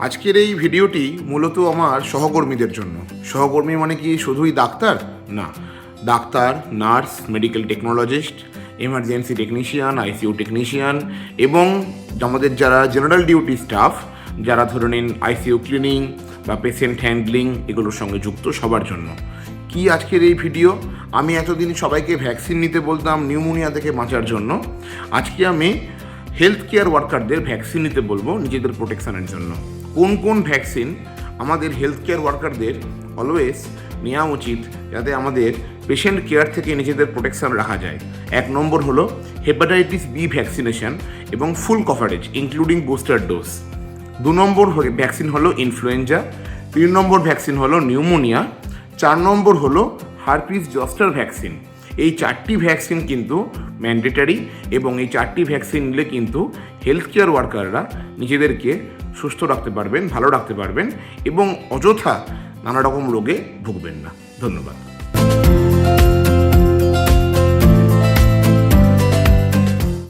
আজকের এই ভিডিওটি মূলত আমার সহকর্মীদের জন্য। সহকর্মী মানে কি শুধুই ডাক্তার? না। Doctor, nurse, medical technologist, emergency technician, ICU technician এবং আমাদের যারা জেনারেল ডিউটি স্টাফ, যারা ধরে নিন আইসিইউ ক্লিনিং বা পেশেন্ট হ্যান্ডলিং এগুলোর সঙ্গে যুক্ত সবার জন্য। কি আজকের এই ভিডিও? আমি এতদিন সবাইকে ভ্যাকসিন নিতে বলতাম, নিউমোনিয়া থেকে বাঁচার জন্য। আজকে আমি হেলথ কেয়ার ওয়ার্কারদের ভ্যাকসিন নিতে বলব নিজেদের প্রোটেকশনের জন্য। কোন কোন ভ্যাকসিন আমাদের হেলথ কেয়ার ওয়ার্কারদের অলওয়েজ নেওয়া উচিত যাতে আমাদের পেশেন্ট কেয়ার থেকে নিজেদের প্রোটেকশন রাখা যায়। এক নম্বর হলো হেপাটাইটিস বি ভ্যাকসিনেশন এবং full coverage including booster dose দু নম্বর ভ্যাকসিন হলো ইনফ্লুয়েঞ্জা তিন নম্বর ভ্যাকসিন হলো নিউমোনিয়া চার নম্বর হলো হারপিস জস্টার ভ্যাকসিন এই চারটি ভ্যাকসিন কিন্তু ম্যান্ডেটারি এবং এই চারটি ভ্যাকসিন নিলে কিন্তু হেলথ কেয়ার ওয়ার্কাররা নিজেদেরকে সুস্থ রাখতে পারবেন, ভালো রাখতে পারবেন এবং অযথা নানা রকম রোগে ভুগবেন না। ধন্যবাদ।